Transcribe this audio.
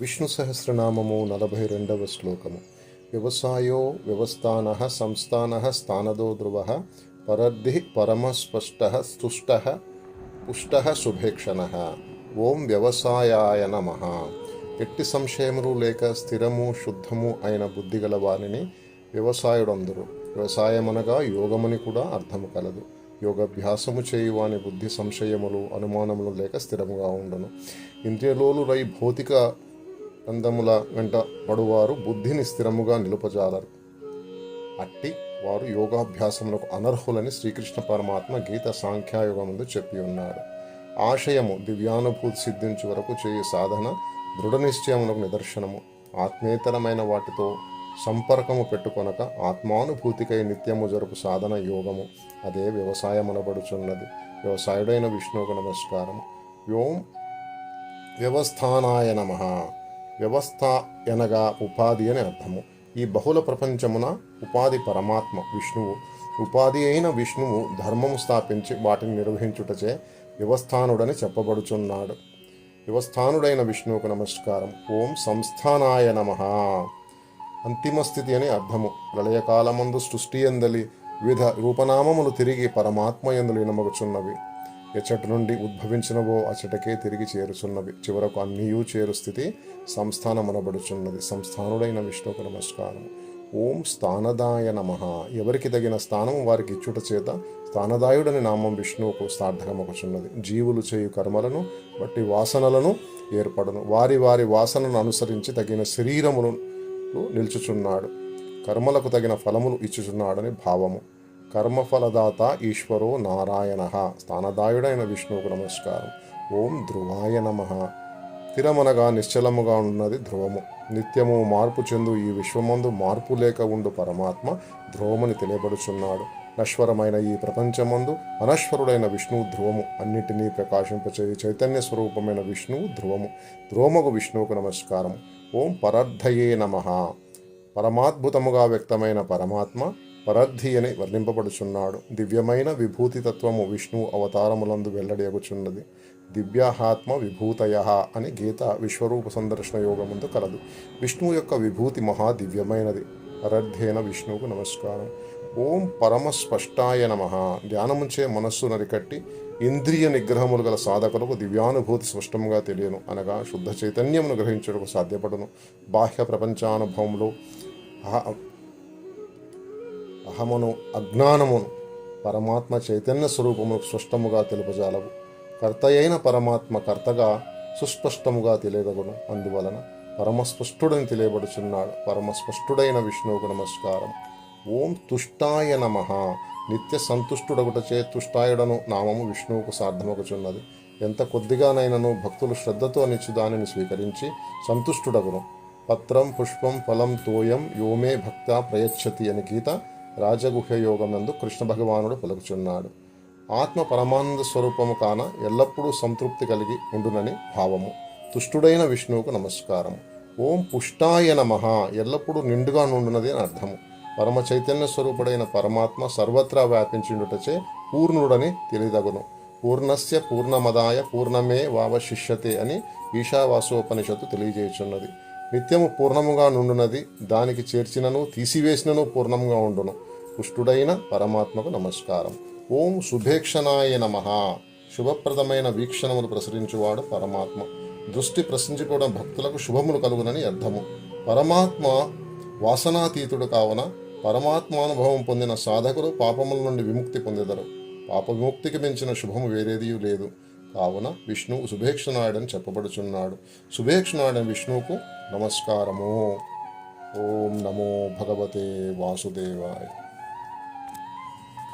విష్ణు సహస్రనామము నలభై రెండవ శ్లోకము. వ్యవసాయో వ్యవస్థాన సంస్థాన స్థానదో ధ్రువ పరద్ధి పరమస్పష్ట స్తుష్ట పుష్ట శుభేక్షణ. ఓం వ్యవసాయాయ నమ. ఎట్టి సంశయములు లేక స్థిరము శుద్ధము అయిన బుద్ధిగల వారిని వ్యవసాయుడందరు. వ్యవసాయమనగా యోగమని కూడా అర్థము కలదు. యోగాభ్యాసము చేయువాని బుద్ధి సంశయములు అనుమానములు లేక స్థిరముగా ఉండను. ఇంద్రియలోలు రై భౌతిక అందముల వెంట పడువారు బుద్ధిని స్థిరముగా నిలుపజాలరు. అట్టి వారు యోగాభ్యాసములకు అనర్హులని శ్రీకృష్ణ పరమాత్మ గీత సాంఖ్యాయుగముందు చెప్పి ఉన్నారు. ఆశయము దివ్యానుభూతి సిద్ధించు వరకు చేయు సాధన దృఢ నిశ్చయములకు నిదర్శనము. ఆత్మేతరమైన వాటితో సంపర్కము పెట్టుకొనక ఆత్మానుభూతికై నిత్యము జరుపు సాధన యోగము. అదే వ్యవసాయమనబడుచున్నది. వ్యవసాయుడైన విష్ణువుకు నమస్కారం వ్యోం వ్యవస్థానాయ నమ. వ్యవస్థ అనగా ఉపాధి అని అర్థము ఈ బహుళ ప్రపంచమున ఉపాధి పరమాత్మ విష్ణువు ఉపాధి అయిన విష్ణువు ధర్మము స్థాపించి వాటిని నిర్వహించుటచే వ్యవస్థానుడని చెప్పబడుచున్నాడు. వ్యవస్థానుడైన విష్ణువుకు నమస్కారం ఓం సంస్థానాయ నమ అంతిమ స్థితి అని అర్థము ప్రళయకాలమందు సృష్టి ఎందలి వివిధ రూపనామములు తిరిగి పరమాత్మ ఎందులు నమగుచున్నవి ఎచ్చటి నుండి ఉద్భవించినవో అచటకే తిరిగి చేరుచున్నవి. చివరకు అన్నీయూ చేరు స్థితి సంస్థానమనబడుచున్నది. సంస్థానుడైన విష్ణువుకు నమస్కారం. ఓం స్థానదాయ నమ. ఎవరికి తగిన స్థానం వారికి ఇచ్చుట చేత స్థానదాయుడని నామం విష్ణువుకు సార్థకమొకచున్నది జీవులు చేయు కర్మలను బట్టి వాసనలను ఏర్పడను. వారి వారి వాసనను అనుసరించి తగిన శరీరమును నిల్చుచున్నాడు. కర్మలకు తగిన ఫలములు ఇచ్చుచున్నాడని భావము. కర్మఫలదాత ఈశ్వరో నారాయణ. స్థానదాయుడైన విష్ణువుకు నమస్కారం. ఓం ధ్రువాయ నమ. స్థిరమనగా నిశ్చలముగా ఉన్నది ధ్రువము. నిత్యము మార్పు చెందు ఈ విశ్వమందు మార్పు లేక ఉండు పరమాత్మ ధ్రువమని తెలియబడుచున్నాడు నశ్వరమైన ఈ ప్రపంచమందు అనశ్వరుడైన విష్ణువు ధ్రువము. అన్నిటినీ ప్రకాశింపచే చైతన్య స్వరూపమైన విష్ణువు ధ్రువము. ధ్రువముకు విష్ణువుకు నమస్కారం. ఓం పరార్థయే నమ. పరమాద్భుతముగా వ్యక్తమైన పరమాత్మ పరద్ధి అని వర్ణింపబడుచున్నాడు. దివ్యమైన విభూతి తత్వము విష్ణువు అవతారములందు వెల్లడియగుచున్నది. దివ్యాహాత్మ విభూతయ అని గీత విశ్వరూప సందర్శన యోగముందు కలదు. విష్ణువు యొక్క విభూతి మహా దివ్యమైనది. పరద్ధేన విష్ణువుకు నమస్కారం. ఓం పరమ స్పష్టాయ నమ. ధ్యానముంచే మనస్సు నరికట్టి ఇంద్రియ నిగ్రహములు గల సాధకులకు దివ్యానుభూతి స్పష్టముగా తెలియను. అనగా శుద్ధ చైతన్యమును గ్రహించడకు సాధ్యపడను. బాహ్య ప్రపంచానుభవంలో అహమును అజ్ఞానమును పరమాత్మ చైతన్య స్వరూపమును స్పష్టముగా తెలుపజాలవు. కర్తయైన పరమాత్మ కర్తగా సుస్పష్టముగా తెలియదగును అందువలన పరమస్పష్టుడని తెలియబడుచున్నాడు. పరమస్పష్టుడైన విష్ణువుకు నమస్కారం. ఓం తుష్టాయ నమ. నిత్య సంతుష్టుడగుటచే తుష్టాయుడను నామము విష్ణువుకు సార్థమగుచున్నది. ఎంత కొద్దిగానైనను భక్తులు శ్రద్ధతో నిచ్చు దానిని స్వీకరించి సంతుష్టుడగును. పత్రం పుష్పం ఫలం తోయం యోమే భక్త ప్రయచ్చతి అని గీత రాజగుహ్య యోగమందు కృష్ణ భగవానుడు పలుకుచున్నాడు. ఆత్మ పరమానంద స్వరూపము కాన ఎల్లప్పుడూ సంతృప్తి కలిగి ఉండునని భావము. తుష్టుడైన విష్ణువుకు నమస్కారం ఓం పుష్టాయ నమః. ఎల్లప్పుడూ నిండుగా నుండునది అని అర్థము. పరమ చైతన్య స్వరూపుడైన పరమాత్మ సర్వత్రా వ్యాపించుండుటచే పూర్ణుడని తెలియదగును. పూర్ణస్య పూర్ణమదాయ పూర్ణమే వావశిష్యతే అని ఈశావాసోపనిషత్తు తెలియజేయుచున్నది. నిత్యము పూర్ణముగా నుండునది. దానికి చేర్చినను తీసివేసినను పూర్ణముగా ఉండును. పుష్టుడైన పరమాత్మకు నమస్కారం. ఓం శుభేక్షణాయ నమ. శుభప్రదమైన వీక్షణములు ప్రసరించువాడు పరమాత్మ. దృష్టి ప్రశ్నించుకోవడం భక్తులకు శుభములు కలుగునని అర్థము. పరమాత్మ వాసనాతీతుడు కావున పరమాత్మానుభవం పొందిన సాధకులు పాపముల నుండి విముక్తి పొందెదరు. పాప విముక్తికి మించిన శుభము వేరేది లేదు. కావున విష్ణువు శుభేక్షనాయుడని చెప్పబడుచున్నాడు. శుభేక్షనాయుడని విష్ణువుకు నమస్కారము. ఓం నమో భగవతే వాసుదేవాయ.